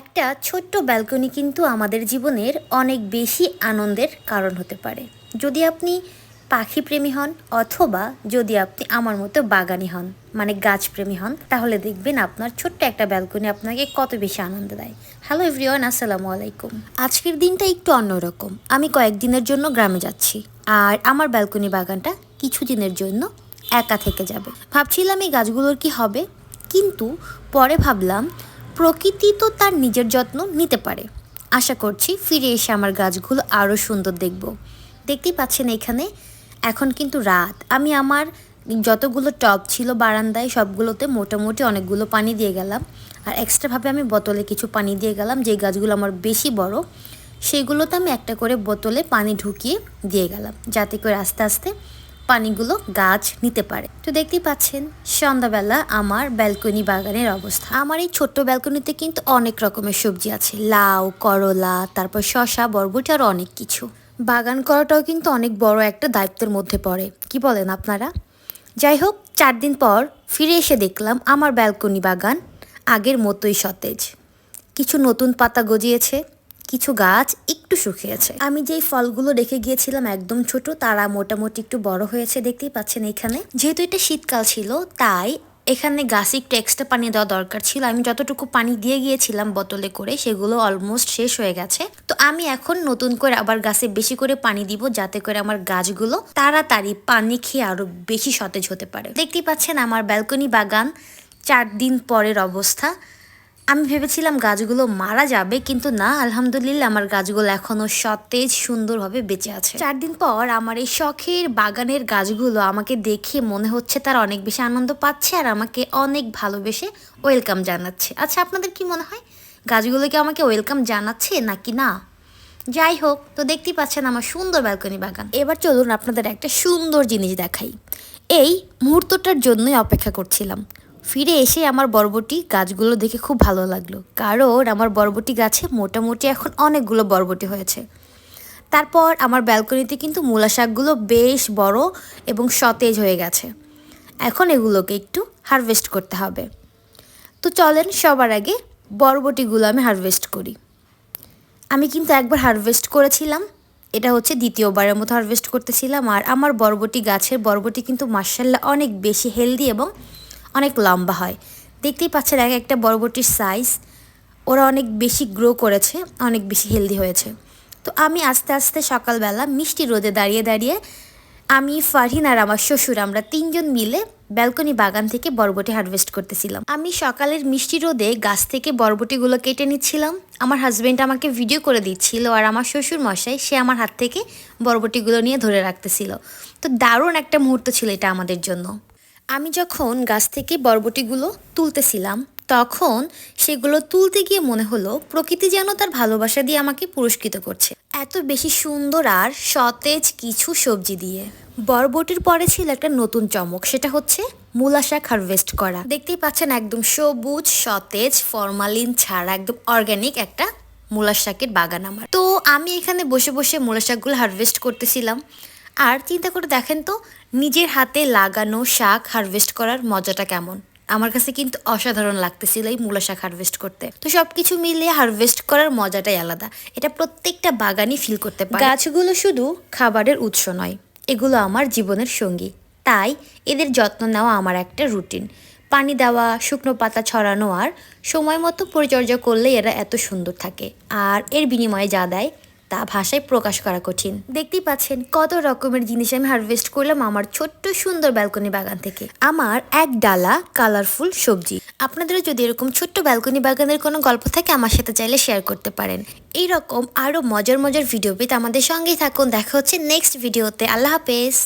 একটা ছোট্ট ব্যালকনি কিন্তু আমাদের জীবনের অনেক বেশি আনন্দের কারণ হতে পারে। যদি আপনি পাখি প্রেমী হন অথবা যদি আপনি আমার মতো বাগানি হন মানে গাছপ্রেমী হন, তাহলে দেখবেন আপনার ছোট্ট একটা ব্যালকনি আপনাকে কত বেশি আনন্দ দেয়। হ্যালো এভরিওয়ান আসসালামু আলাইকুম। আজকের দিনটা একটু অন্যরকম। আমি কয়েকদিনের জন্য গ্রামে যাচ্ছি। আর আমার ব্যালকনি বাগানটা কিছুদিনের জন্য একা থেকে যাবে। ভাবছিলাম এই গাছগুলোর কি হবে, কিন্তু পরে ভাবলাম প্রকৃতি তো তার নিজের যত্ন নিতে পারে। আশা করছি ফিরে এসে আমার গাছগুলো আরও সুন্দর দেখব। দেখতেই পাচ্ছেন এখানে, এখন কিন্তু রাত। আমি আমার যতগুলো টব ছিল বারান্দায়, সবগুলোতে মোটামুটি অনেকগুলো পানি দিয়ে গেলাম। আর এক্সট্রাভাবে আমি বোতলে কিছু পানি দিয়ে গেলাম যে গাছগুলো আমার বেশি বড়, সেইগুলোতে আমি একটা করে বোতলে পানি ঢুকিয়ে দিয়ে গেলাম। যাতে করে আস্তে আস্তে পানিগুলো গাছ নিতে পারে। তো দেখতেই পাচ্ছেন, সন্ধ্যাবেলা আমার ব্যালকনি বাগানের অবস্থা। আমার এই ছোট্ট ব্যালকনিতে কিন্তু অনেক রকমের সবজি আছে। লাউ, করলা, তারপর শশা বরবটি আর অনেক কিছু। বাগান করাটাও কিন্তু অনেক বড় একটা দায়িত্বের মধ্যে পড়ে। কি বলেন আপনারা? যাই হোক, চার দিন পর ফিরে এসে দেখলাম আমার ব্যালকনি বাগান আগের মতোই সতেজ। কিছু নতুন পাতা গজিয়েছে কিছু গাছ একটু শুকিয়েছে। আমি যেই ফলগুলো রেখে গিয়েছিলাম একদম ছোট, তারা মোটামুটি একটু বড় হয়েছে দেখতেই পাচ্ছেন এখানে। যেহেতু এটা শীতকাল ছিল, তাই এখানে গাছে একটু এক্সট্রা পানি দেওয়া দরকার ছিল। আমি যতটুকু পানি দিয়ে গিয়েছিলাম বোতলে করে, সেগুলো অলমোস্ট শেষ হয়ে গেছে। তো আমি এখন নতুন করে আবার গাছে বেশি করে পানি দিব, যাতে করে আমার গাছগুলো তাড়াতাড়ি পানি খেয়ে আরও বেশি সতেজ হতে পারে। দেখতেই পাচ্ছেন আমার ব্যালকনি বাগান, চার দিন পরের অবস্থা। আমি ভেবেছিলাম গাছগুলো মারা যাবে, কিন্তু না, আলহামদুলিল্লাহ আমার গাছগুলো এখনও সতেজ, সুন্দরভাবে বেঁচে আছে। চার দিন পর আমার এই শখের বাগানের গাছগুলো আমাকে দেখে মনে হচ্ছে তারা অনেক বেশি আনন্দ পাচ্ছে আর আমাকে অনেক ভালোবেসে ওয়েলকাম জানাচ্ছে। আচ্ছা আপনাদের কি মনে হয়, গাছগুলো কি আমাকে ওয়েলকাম জানাচ্ছে নাকি না? যাই হোক, তো দেখতেই পাচ্ছেন আমার সুন্দর ব্যালকনি বাগান। এবার চলুন আপনাদের একটা সুন্দর জিনিস দেখাই। এই মুহূর্তটার জন্যই অপেক্ষা করছিলাম। ফিরে এসে আমার বরবটি গাছগুলো দেখে খুব ভালো লাগল। কারণ আমার বরবটি গাছে মোটামুটি এখন অনেকগুলো বরবটি হয়েছে। তারপর আমার ব্যালকনিতে কিন্তু মূলা শাকগুলো বেশ বড় এবং সতেজ হয়ে গেছে। এখন এগুলোকে একটু হারভেস্ট করতে হবে। তো চলেন সবার আগে বরবটিগুলো আমি হারভেস্ট করি। আমি কিন্তু একবার হারভেস্ট করেছিলাম। এটা হচ্ছে দ্বিতীয়বারের মতো হারভেস্ট করতেছিলাম। আর আমার বরবটি গাছের বরবটি কিন্তু মার্শাল্লাহ অনেক বেশি হেলদি এবং অনেক লম্বা হয়। দেখতেই পাচ্ছেন এক একটা বরবটির সাইজ ওরা অনেক বেশি গ্রো করেছে, অনেক বেশি হেলদি হয়েছে। তো আমি আস্তে আস্তে সকালবেলা মিষ্টি রোদে দাঁড়িয়ে দাঁড়িয়ে আমি, ফারহিন আর আমার শ্বশুর আমরা তিনজন মিলে ব্যালকনি বাগান থেকে বরবটি হারভেস্ট করতেছিলাম। আমি সকালের মিষ্টি রোদে গাছ থেকে বরবটিগুলো কেটে নিচ্ছিলাম। আমার হাজবেন্ড আমাকে ভিডিও করে দিচ্ছিল আর আমার শ্বশুর মশাই সে আমার হাত থেকে বরবটিগুলো নিয়ে ধরে রাখতেছিল। তো দারুণ একটা মুহূর্ত ছিল এটা আমাদের জন্য। আমি যখন গাছ থেকে বরবটিগুলো তুলতেছিলাম, তখন সেগুলো তুলতে গিয়ে মনে হলো প্রকৃতি যেন তার ভালোবাসা দিয়ে আমাকে পুরস্কৃত করছে। এত বেশি সুন্দর আর সতেজ কিছু সবজি দিয়ে। বরবটির পরে ছিল একটা নতুন চমক, সেটা হচ্ছে মূলা শাক হারভেস্ট করা। দেখতেই পাচ্ছেন একদম সবুজ, সতেজ, ফরমালিন ছাড়া একদম অর্গ্যানিক একটা মূলা শাকের বাগান আমার। তো আমি এখানে বসে বসে মূলা শাকগুলো হারভেস্ট করতেছিলাম। আর চিন্তা করে দেখেন তো, নিজের হাতে লাগানো শাক হারভেস্ট করার মজাটা কেমন? আমার কাছে কিন্তু অসাধারণ লাগতেছিল এই মূলা শাক হারভেস্ট করতে। তো সবকিছু মিলিয়ে হারভেস্ট করার মজাটাই আলাদা। এটা প্রত্যেকটা বাগানই ফিল করতে পারে। গাছগুলো শুধু খাবারের উৎস নয়, এগুলো আমার জীবনের সঙ্গী। তাই এদের যত্ন নেওয়া আমার একটা রুটিন পানি দেওয়া, শুকনো পাতা ছড়ানো আর সময় মতো পরিচর্যা করলে এরা এত সুন্দর থাকে। আর এর বিনিময়ে যা দেয় তা ভাষায় প্রকাশ করা কঠিন। দেখতেই পাচ্ছেন কত রকমের জিনিস আমি হারভেস্ট করলাম আমার ছোট্ট সুন্দর ব্যালকনি বাগান থেকে। আমার এক ডালা কালারফুল সবজি। আপনাদেরও যদি এরকম ছোট্ট ব্যালকনি বাগানের কোনো গল্প থাকে আমার সাথে চাইলে শেয়ার করতে পারেন। এইরকম আরও মজার মজার ভিডিও পেতে আমাদের সঙ্গেই থাকুন। দেখা হচ্ছে নেক্সট ভিডিওতে আল্লাহ হাফেজ।